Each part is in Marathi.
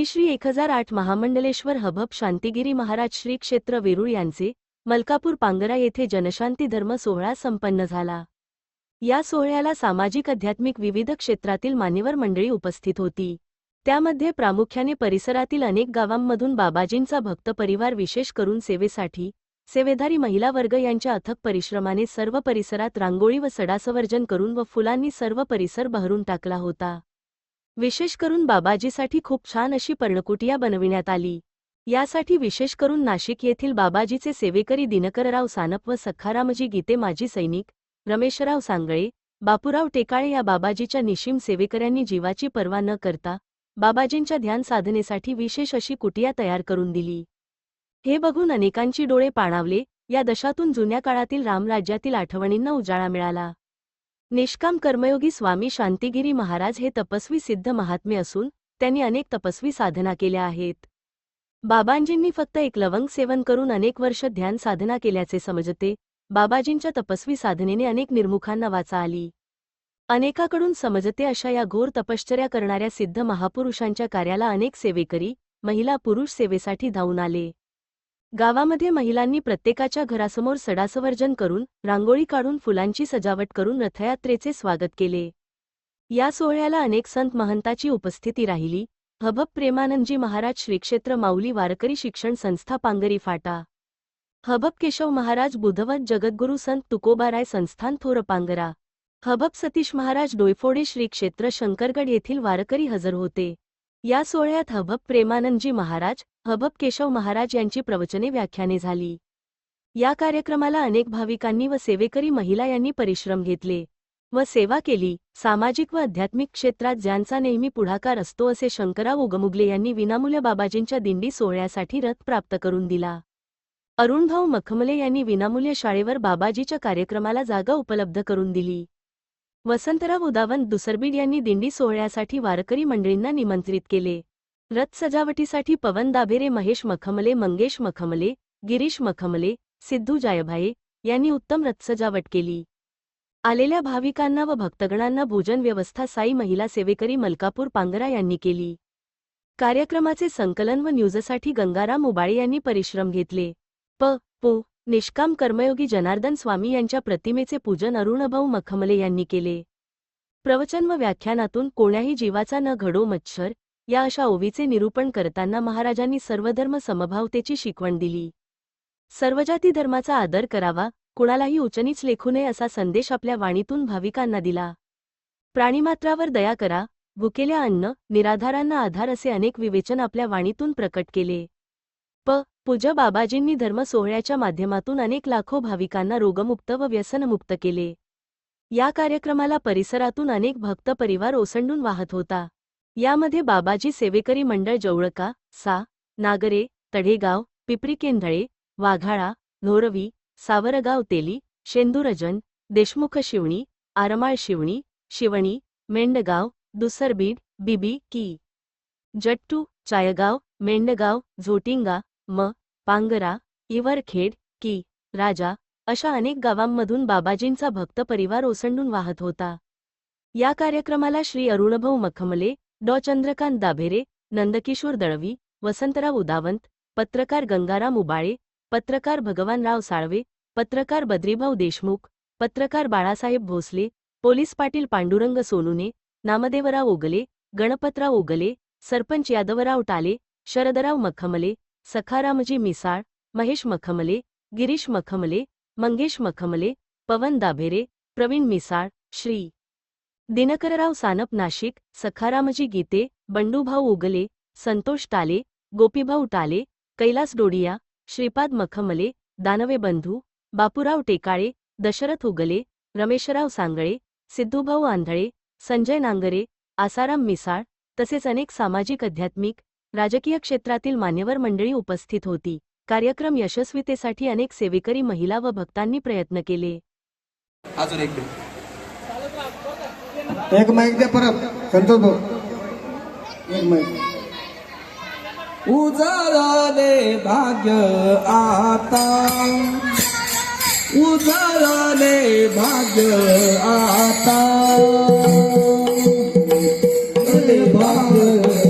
श्री श्री एक हजार आठ महामंडलेश्वर हभप शांतिगिरी महाराज श्री क्षेत्र वेरूळ यांचे मलकापूर पांगरा येथे जनशांती धर्म सोहळा संपन्न झाला. या सोहळ्याला सामाजिक आध्यात्मिक विविध क्षेत्रातील मान्यवर मंडळी उपस्थित होती. त्यामध्ये प्रामुख्याने परिसरातील अनेक गावांमधून बाबाजींचा भक्त परिवार विशेष करून सेवेसाठी सेवेधारी महिला वर्ग यांच्या अथक परिश्रमाने सर्व परिसरात रांगोळी व सडासवर्जन करून व फुलांनी सर्व परिसर बहरून टाकला होता. विशेष करून बाबाजीसाठी खूप छान अशी पर्णकुटिया बनविण्यात आली. यासाठी विशेष करून नाशिक येथील बाबाजीचे सेवेकरी दिनकरराव सानप व सखारामजी गीते माजी सैनिक रमेशराव सांगळे बापूराव टेकाळे या बाबाजीच्या निशिम सेवेकऱ्यांनी जीवाची पर्वा न करता बाबाजींच्या ध्यान साधनेसाठी विशेष अशी कुटिया तयार करून दिली. हे बघून अनेकांची डोळे पाणावले या दशातून जुन्या काळातील रामराज्यातील आठवणींना उजाळा मिळाला. निष्काम कर्मयोगी स्वामी शांतिगिरी महाराज हे तपस्वी सिद्ध महात्मे असून त्यांनी अनेक तपस्वी साधना केल्या आहेत. बाबांजींनी फक्त एक लवंग सेवन करून अनेक वर्ष ध्यान साधना केल्याचे समजते बाबाजींच्या तपस्वी साधनेने अनेक निर्मुखांना वाचा आली. अनेकाकडून समजते अशा या घोर तपश्चर्या करणाऱ्या सिद्ध महापुरुषांच्या कार्याला अनेक सेवेकरी महिला पुरुष सेवेसाठी धावून आले. गावामध्ये महिलांनी प्रत्येकाच्या घरासमोर सडासवर्जन करून रांगोळी काढून फुलांची सजावट करून रथयात्रेचे स्वागत केले. या सोहळ्याला अनेक संत महंताची उपस्थिती राहिली. हबब प्रेमानंदजी महाराज श्रीक्षेत्र माऊली वारकरी शिक्षण संस्था पांगरी फाटा. हबब केशव महाराज बुधवत जगद्गुरु संत तुकोबाराय संस्थान थोर पांगरा हबब सतीश महाराज डोयफोडे श्री क्षेत्र शंकरगड येथील वारकरी हजर होते. या सोहळ्यात हबब प्रेमानंदजी महाराज हबब केशव महाराज यांची प्रवचने व्याख्याने झाली. या कार्यक्रमाला अनेक भाविकांनी व सेवेकरी महिला यांनी परिश्रम घेतले व सेवा केली. सामाजिक व आध्यात्मिक क्षेत्रात ज्यांचा नेहमी पुढाकार असतो असे शंकरराव उगमुगले यांनी विनामूल्य बाबाजींच्या दिंडी सोहळ्यासाठी रथ प्राप्त करून दिला. अरुणभाऊ मखमले यांनी विनामूल्य शाळेवर बाबाजीच्या कार्यक्रमाला जागा उपलब्ध करून दिली. वसंतराव उदावंत दुसरबीड यांनी दिंडी सोहळ्यासाठी वारकरी मंडळींना निमंत्रित केले. रथ सजावटीसाठी पवन दाभेरे महेश मखमले मंगेश मखमले गिरीश मखमले सिद्धू जायभाये यांनी उत्तम रथ सजावट केली. आलेल्या भाविकांना व भक्तगणांना भोजन व्यवस्था साई महिला सेवेकरी मलकापूर पांगरा यांनी केली. कार्यक्रमाचे संकलन व न्यूजसाठी गंगाराम उबाळे यांनी परिश्रम घेतले. प. पो. निष्काम कर्मयोगी जनार्दन स्वामी यांच्या प्रतिमेचे पूजन अरुणभाऊ मखमले यांनी केले. प्रवचन व व्याख्यानातून कोण्याही जीवाचा न घडो मच्छर या अशा ओवीचे निरूपण करताना महाराजांनी सर्वधर्म समभावतेची शिकवण दिली. सर्वजाती धर्माचा आदर करावा कुणालाही उचनीच लेखू नये असा संदेश आपल्या वाणीतून भाविकांना दिला. प्राणीमात्रावर दया करा भुकेल्या अन्न निराधारांना आधार असे अनेक विवेचन आपल्या वाणीतून प्रकट केले. प. पूज्य बाबाजींनी धर्म सोहळ्याच्या माध्यमातून अनेक लाखो भाविकांना रोगमुक्त व व्यसनमुक्त केले. या कार्यक्रमाला परिसरातून अनेक भक्त परिवार ओसंडून वाहत होता. यामध्ये बाबाजी सेवेकरी मंडळ जवळका सा नागरे तढेगाव पिपरीकेंधळे वाघाळा नोरवी सावरगाव तेली शेंदुरजन देशमुख शिवणी आरमाळ शिवणी शिवणी मेंडगाव दुसरबीड बिबी की. जट्टू चायगाव मेंडगाव झोटिंगा म पांगरा इवरखेड की. राजा अशा अनेक गावांमधून बाबाजींचा भक्त परिवार ओसंडून वाहत होता. या कार्यक्रमाला श्री अरुणभाऊ मखमले डॉ. चंद्रकांत दाभेरे नंदकिशोर दळवी वसंतराव उदावंत पत्रकार गंगाराम उबाळे पत्रकार भगवानराव साळवे पत्रकार बद्रीभाऊ देशमुख पत्रकार बाळासाहेब भोसले पोलीस पाटील पांडुरंग सोनुने नामदेवराव ओगले गणपतराव ओगले सरपंच यादवराव टाले शरदराव मखमले सखारामजी मिसाळ महेश मखमले गिरीश मखमले मंगेश मखमले पवन दाभेरे प्रवीण मिसाळ श्री. दिनकरराव सानप नाशिक सखारामजी गीते बंडूभाऊ उगले संतोष टाले गोपीभाऊ टाले कैलास डोडिया श्रीपाद मखमले दानवे बंधू बापूराव टेकाळे दशरथ उगले रमेशराव सांगळे सिद्धूभाऊ आंधळे संजय नांगरे आसाराम मिसाळ तसेच अनेक सामाजिक अध्यात्मिक राजकीय क्षेत्रातील मान्यवर मंडळी उपस्थित होती. कार्यक्रम यशस्वीतेसाठी अनेक सेवेकरी महिला व भक्तांनी प्रयत्न केले. अजून एक माईक द्या परत. संतोष भाऊ. एक माईक उजळले भाग्य आता. उजळले भाग्य आता. भाग्य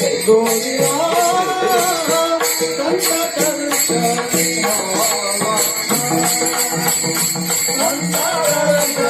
Thank you.